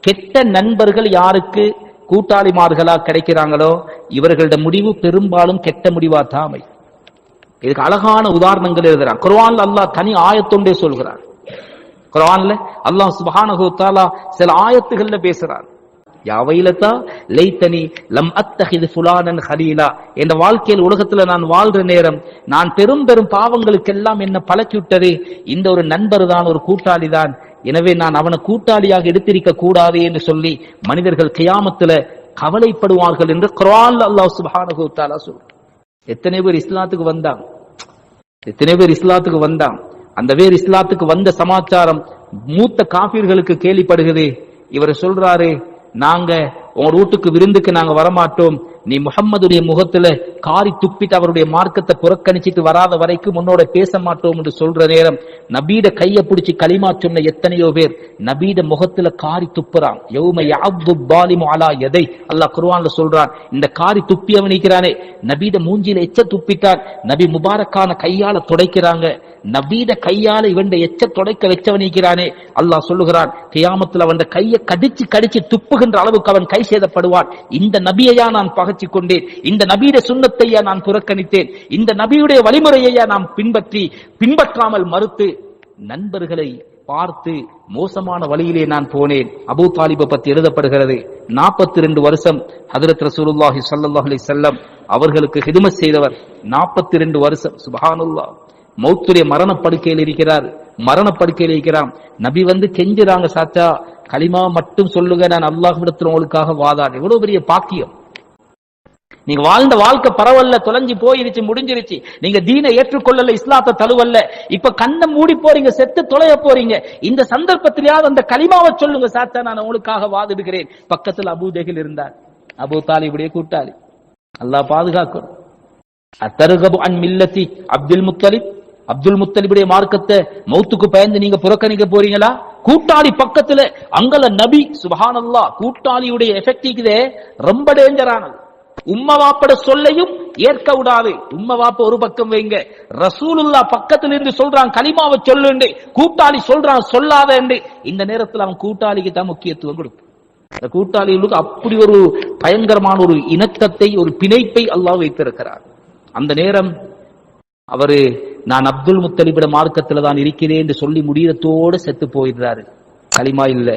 கெட்ட நண்பர்கள் யாருக்கு கூட்டாளிமார்களா கிடைக்கிறாங்களோ இவர்களோட முடிவு பெரும்பாலும் கெட்ட முடிவா தாமை இதுக்கு அழகான உதாரணங்கள் எழுதுறான். குர்வான்ல அல்லாஹ் தனி ஆயத்தொண்டே சொல்கிறான். குர்வான்ல அல்லாஹ் சுபானகுத்தாலா சில ஆயத்துகள்ல பேசுறான். யா லைத்தனி லம் அத்தஹிது ஃபுலானன் ஹலீலா. என்ற வாழ்க்கையில் உலகத்துல நான் வாழ்ற நேரம் நான் பெரும் பெரும் பாவங்களுக்கெல்லாம் என்ன பழக்கிவிட்டதே. இந்த ஒரு நண்பர் தான் ஒரு கூட்டாளி தான். எனவே நான் அவனை கூட்டாளியாக எடுத்திருக்க கூடாது என்று சொல்லி மனிதர்கள் கியாமத்துல கவலைப்படுவார்கள் என்று குர்ஆன்ல அல்லாஹ் சுப்ஹானஹு எத்தனை பேர் இஸ்லாத்துக்கு வந்தாங்க எத்தனை பேர் இஸ்லாத்துக்கு வந்தாங்க அந்த பேர் இஸ்லாத்துக்கு வந்த சமாச்சாரம் மூத்த காபிர்களுக்கு கேள்விப்படுகிறது. இவர் சொல்றாரு நாங்க உங்க வீட்டுக்கு விருந்துக்கு நாங்க வரமாட்டோம். நீ முகம்மதுடைய முகத்துல காரி துப்பிட்டு அவருடைய மார்க்கத்தை புறக்கணிச்சிட்டு வராத வரைக்கும் உன்னோட பேச மாட்டோம் என்று சொல்ற நேரம் நபீட கைய பிடிச்சி களிமா சொன்ன எத்தனையோ பேர் நபீட முகத்துல காரி துப்புறான். யௌம யாப்து பாலிமு அலா எதை அல்லாஹ் குர்வான்ல சொல்றான் இந்த காரி துப்பியவன் அவனிக்கிறானே நபீட மூஞ்சியில எச்ச துப்பிட்டான். நபி முபாரக்கான கையால துடைக்கிறாங்க. நபீட கையால இவன் எச்ச துடைக்க வச்சவன் நிற்கிறானே அல்லாஹ் சொல்லுகிறான் கியாமத்துல அவன் கையை கடிச்சு கடிச்சு துப்புகின்ற அளவுக்கு அவன் கை சேதப்படுவான். இந்த நபியையா நான் பகச்சு கொண்டேன் இந்த நபியுடைய சுண்ணத்தையா நான் புறக்கணித்தேன். இந்த நபியுடைய வழிமுறையையா நாம் பின்பற்றி பின்பற்றாமல் மறுத்து நண்பர்களை பார்த்து மோசமான வழியிலே நான் போனேன். அபு தாலிபை பத்தி எழுதப்படுகிறது. நாற்பத்தி ரெண்டு வருஷம் ஹதரத் ரசூலுல்லாஹி சல்லாஹ் அலி செல்லம் அவர்களுக்கு ஹிதுமத் செய்தவர். நாற்பத்தி ரெண்டு வருஷம். சுபஹானுல்லா. மௌத்துடைய மரணப்படுக்கையில் இருக்கிறார். மரணப்படுக்கையில் இருக்கிறான். நபி வந்து கெஞ்சுறாங்க சாச்சா களிமா மட்டும் சொல்லுங்க நான் அல்லாஹ் விடத்தில் உங்களுக்காக வாதாடு எவ்வளவு பெரிய பாக்கியம். நீங்க வாழ்ந்த வாழ்க்கை பரவல்ல தொலைஞ்சு போயிருச்சு முடிஞ்சிருச்சு. நீங்க தீனை ஏற்றுக்கொள்ளல இஸ்லாத்தை தழுவல்ல. இப்ப கண்ணை மூடி போறீங்க செத்து தொலைய போறீங்க. இந்த சந்தர்ப்பத்திலேயாவது அந்த கலிமாவை சொல்லுங்க சாத்தா நான் உங்களுக்காக வாதிடுகிறேன். பக்கத்துல அபூதேகில் இருந்தார். அபூ தாலிபுடைய கூட்டாளி அல்லாஹ் பாதுகாக்கணும் அத்தருகபு அன் மில்லத்தி அப்துல் முத்தலிப். அப்துல் முத்தலிபுடைய மார்க்கத்தை மௌத்துக்கு பயந்து நீங்க புறக்கணிக்க போறீங்களா? கூட்டாளி பக்கத்துல அங்கல நபி சுபஹானல்லா கூட்டாளியுடைய எஃபெக்டிக்குதே ரொம்ப டேஞ்சரானது உம்ம வாப்பட சொல்லையும் ஏற்க விடாது. உம்ம வாப்ப ஒரு பக்கம் வைங்க. ரசூலுல்லா பக்கத்துல இருந்து சொல்றான் களிமாவை சொல்லுண்டு. கூட்டாளி சொல்றான் சொல்லாத இந்த நேரத்துல அவன் கூட்டாளிக்கு தான் முக்கியத்துவம் கொடுக்கும். இந்த கூட்டாளிகளுக்கு அப்படி ஒரு பயங்கரமான ஒரு இணக்கத்தை ஒரு பிணைப்பை அல்லாஹ் வைத்திருக்கிறார். அந்த நேரம் அவரு நான் அப்துல் முத்தலிபிட மார்க்கத்துல தான் இருக்கிறேன் என்று சொல்லி முடியத்தோடு செத்து போயிடுறாரு. களிமா இல்லை.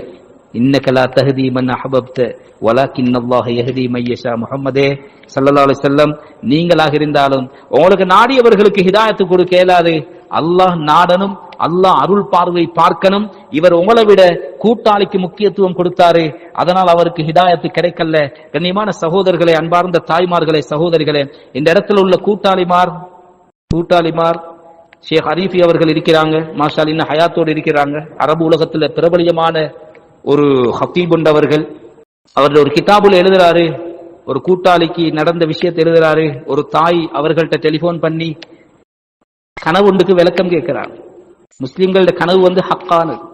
இன்னகலா தஹதி மன் அஹபப்த வலாக்கின் அல்லாஹ் எஹதி மையஷா முகமதே சல்லல்லா அலைஹி செல்லம் நீங்களாக இருந்தாலும் உங்களுக்கு நாடியவர்களுக்கு ஹிதாயத்து கொடுக்க இயலாது அல்லாஹ் நாடனும் அல்லாஹ் அருள் பார்வை பார்க்கணும். இவர் உங்களை விட கூட்டாளிக்கு முக்கியத்துவம் கொடுத்தாரு. அதனால் அவருக்கு ஹிதாயத்து கிடைக்கல. கண்ணியமான சகோதரர்களே அன்பார்ந்த தாய்மார்களே சகோதரிகளே இந்த இடத்துல உள்ள கூட்டாளிமார் கூட்டாளிமார் ஷேக் ஹரீஃபி அவர்கள் இருக்கிறாங்க. மாஷால் இன்னும் ஹயாத்தோடு இருக்கிறாங்க. அரபு உலகத்துல பிரபலியமான ஒரு ஹபீப் உண்டவர்கள் அவர்கள் ஒரு கிதாபுல எழுதுறாரு ஒரு கூட்டாளிக்கு நடந்த விஷயத்தை எழுதுறாரு ஒரு தாய் அவர்கள்ட்ட டெலிபோன் பண்ணி கனவு ஒன்றுக்கு விளக்கம் கேட்கிறாங்க. முஸ்லிம்களோட கனவு வந்து ஹக்கானது.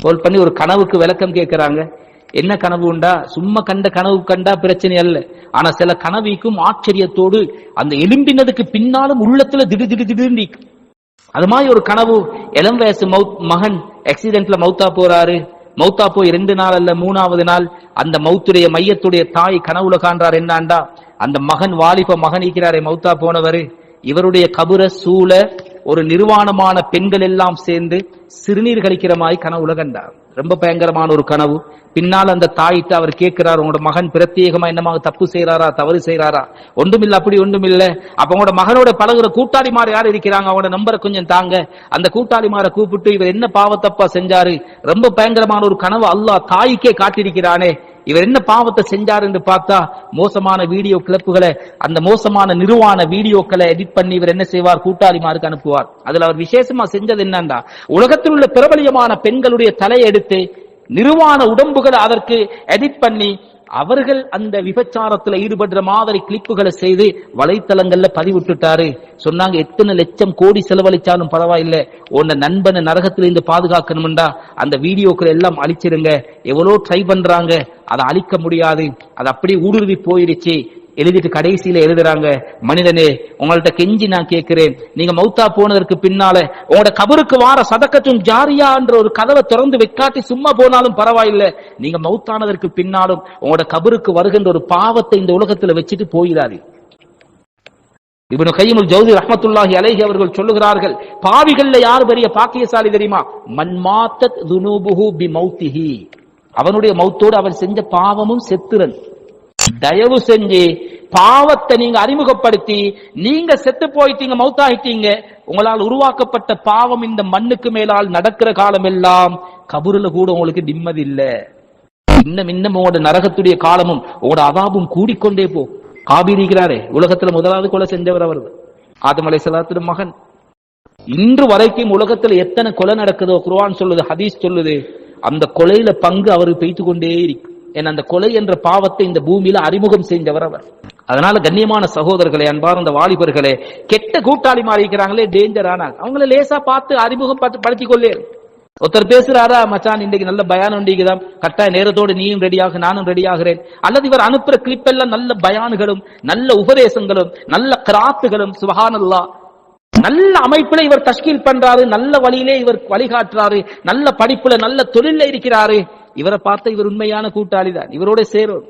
போல் பண்ணி ஒரு கனவுக்கு விளக்கம் கேட்கிறாங்க. என்ன கனவு உண்டா? சும்மா கண்ட கனவு கண்டா பிரச்சனை அல்ல. ஆனா சில கனவிக்கும் ஆச்சரியத்தோடு அந்த எலும்பினதுக்கு பின்னாலும் உள்ளத்துல திடு திடு திடுன்னு அது மாதிரி ஒரு கனவு. இளம் வயசு மவுத் மகன் ஆக்சிடென்ட்ல மௌத்தா போறாரு. மௌத்தா போய் ரெண்டு நாள் அல்ல மூணாவது நாள் அந்த மௌத்துடைய மையத்துடைய தாய் கனவுல காண்றார் என்னாண்டா? அந்த மகன் வாலிப மகன் இருக்கிறாரே மௌத்தா போனவரு. இவருடைய கபுர சூழ ஒரு நிர்வாணமான பெண்கள் எல்லாம் சேர்ந்து சிறுநீர் கழிக்கிற மாதிரி கனவுல கண்டார். ரொம்ப பயங்கரமான ஒரு கனவு. பின்னால் அந்த தாயிட்ட அவர் கேட்கிறார் உங்களோட மகன் பிரத்யேகமா என்னமாக தப்பு செய்யறாரா தவறு செய்யறாரா ஒன்றுமில்ல அப்படி ஒன்றுமில்லை. அப்ப உங்களோட மகனோட பழகுற கூட்டாளிமார் யார் இருக்கிறாங்க? அவங்களோட நம்பரை கொஞ்சம் தாங்க. அந்த கூட்டாளிமாரை கூப்பிட்டு இவர் என்ன பாவத்தப்பா செஞ்சாரு? ரொம்ப பயங்கரமான ஒரு கனவு. அல்லாஹ் தாய்க்கே காட்டியிருக்கிறானே இவர் என்ன பாவத்தை செஞ்சார் என்று பார்த்தா மோசமான வீடியோ கிளப்புகளை அந்த மோசமான நிர்வாண வீடியோக்களை எடிட் பண்ணி இவர் என்ன செய்வார்? கூட்டாளிமாருக்கு அனுப்புவார். அதுல அவர் விசேஷமா செஞ்சது என்னண்டா உலகத்தில் உள்ள பிரபலியமான பெண்களுடைய தலையை எடுத்து நிர்வாண உடம்புகளை அதற்கு எடிட் பண்ணி அவர்கள் அந்த விபச்சாரத்துல ஈடுபடுற மாதிரி கிளிப்புகளை செய்து வலைத்தளங்கள்ல பதிவிட்டுட்டாரு. சொன்னாங்க எத்தனை லட்சம் கோடி செலவழிச்சாலும் பரவாயில்லை. உன்னை நண்பனை நரகத்திலிருந்து பாதுகாக்கணும்டா. அந்த வீடியோக்களை எல்லாம் அழிச்சிருங்க. எவ்வளோ ட்ரை பண்றாங்க. அதை அழிக்க முடியாது. அது அப்படியே ஊடுருவி போயிருச்சு எழுதிட்டு கடைசியில எழுதுறாங்க மனிதனே உங்கள்ட்ட கெஞ்சி நான் கேட்கிறேன். நீங்க மௌத்தா போனதற்கு பின்னால உங்களோட கபருக்கு வார சதக்கத்தும் ஜாரியான்ற ஒரு கதவை திறந்து வைக்காட்டி சும்மா போனாலும் பரவாயில்லை. நீங்க மௌத்தானதற்கு பின்னாலும் உங்களோட கபருக்கு வருகின்ற ஒரு பாவத்தை இந்த உலகத்துல வச்சுட்டு போயிடாது. இவனு கைமுல் ஜவுதி ரஹமத்துல்லாஹி அலைஹி அவர்கள் சொல்லுகிறார்கள் பாவிகள்ல யார் பெரிய பாக்கியசாலி தெரியுமா? மன்மாத்தத் துனூபுஹு பி மௌத்திஹி. அவனுடைய மௌத்தோடு அவர் செஞ்ச பாவமும் செத்துரன் தயவு செஞ்சு பாவத்தை நீங்க அறிமுகப்படுத்தி நீங்க செத்து போயிட்டீங்க மௌத்தாயிட்டீங்க உங்களால் உருவாக்கப்பட்ட பாவம் இந்த மண்ணுக்கு மேலால் நடக்கிற காலம் எல்லாம் கபூர்ல கூட உங்களுக்கு நிம்மதி இல்ல இன்னும் இன்னும் உங்களோட நரகத்துடைய காலமும் உங்களோட அதாபும் கூடிக்கொண்டே போ. காபிரிக்கிறாரே உலகத்துல முதலாவது கொலை செஞ்சவர் அவர் ஆதம் அலைஹிஸ்ஸலாத்துடைய மகன். இன்று வரைக்கும் உலகத்துல எத்தனை கொலை நடக்குதோ குர்வான் சொல்லுது ஹதீஸ் சொல்லுது அந்த கொலையில பங்கு அவருக்கு பெய்து கொண்டே இருக்கு. என் அந்த கொலை என்ற பாவத்தை இந்த பூமியில அறிமுகம் செஞ்சவர் அவர். அதனால கண்ணியமான சகோதரர்களே அன்பார்ந்த வாலிபர்களே கெட்ட கூட்டாளி மாறிக்கிறாங்களே டேஞ்சர் ஆனால் அவங்கள லேசா பார்த்து அறிமுகம் பார்த்து படுத்திக் கொள்ளே ஒருத்தர் பேசுறாரா மச்சான் இன்னைக்கு நல்ல பயான் உண்டிக்குதாம் கட்டாய நேரத்தோடு நீயும் ரெடியாக நானும் ரெடி ஆகிறேன். அல்லது இவர் அனுப்புற கிளிப் எல்லாம் நல்ல பயான்களும் நல்ல உபதேசங்களும் நல்ல கிராத்துகளும் சுபஹானல்லா நல்ல அமைப்புல இவர் தஷ்கீல் பண்றாரு நல்ல வழியிலே இவர் வழிகாட்டுறாரு நல்ல படிப்புல நல்ல தொழில இருக்கிறாரு. இவரை பார்த்த இவர் உண்மையான கூட்டாளி தான். இவரோட சேரும்.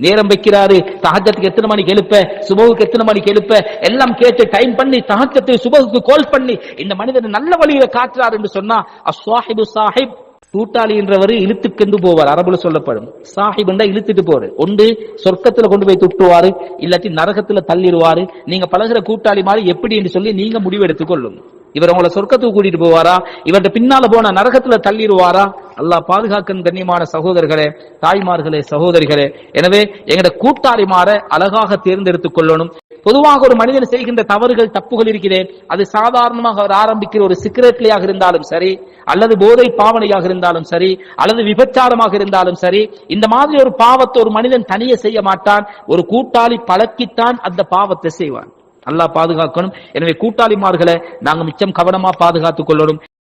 நேரம் வைக்கிறாரு. தஹஜத்துக்கு எத்தனை மணிக்கு எழுப்ப? சுபகுக்கு எத்தனை மணிக்கு எழுப்ப? எல்லாம் கேட்டு டைம் பண்ணி தஹஜத்து சுபகுக்கு கால் பண்ணி இந்த மனிதன் நல்ல வழியில காட்டுறாரு என்று சொன்னா அஸ்வாஹிபு சாஹிப் கூட்டாளி என்றவர் இழுத்துக்கென்று போவார். அரபுல சொல்லப்படும். சாஹிப் என்றா இழுத்துட்டு போவார் ஒன்று சொர்க்கத்துல கொண்டு போய் துட்டுவாரு இல்லாட்டி நரகத்துல தள்ளிடுவாரு. நீங்க பழகுற கூட்டாளி மாதிரி எப்படி என்று சொல்லி நீங்க முடிவெடுத்துக் கொள்ளுங்க இவர் உங்களை சொர்க்கத்துக்கு கூட்டிட்டு போவாரா? இவர்கிட்ட பின்னால போன நரகத்துல தள்ளிடுவாரா? அல்லாஹ் பாதுகாக்கும் கண்ணியமான சகோதரர்களே தாய்மார்களே சகோதரிகளே. எனவே எங்கட கூட்டாளி மாற அழகாக தேர்ந்தெடுத்துக் கொள்ளணும். பொதுவாக ஒரு மனிதன் செய்கின்ற தவறுகள் தப்புகள் இருக்கிறேன் அது சாதாரணமாக அவர் ஆரம்பிக்கிற ஒரு சிகரெட்லியாக இருந்தாலும் சரி அல்லது போதை பாவனையாக இருந்தாலும் சரி அல்லது விபச்சாரமாக இருந்தாலும் சரி இந்த மாதிரி ஒரு பாவத்தை ஒரு மனிதன் தனியே செய்ய மாட்டான். ஒரு கூட்டாளி பழக்கித்தான் அந்த பாவத்தை செய்வான். நல்லா பாதுகாக்கணும். எனவே கூட்டாளிமார்களை நாங்க மிச்சம் கவனமா பாதுகாத்துக் கொள்ளணும்.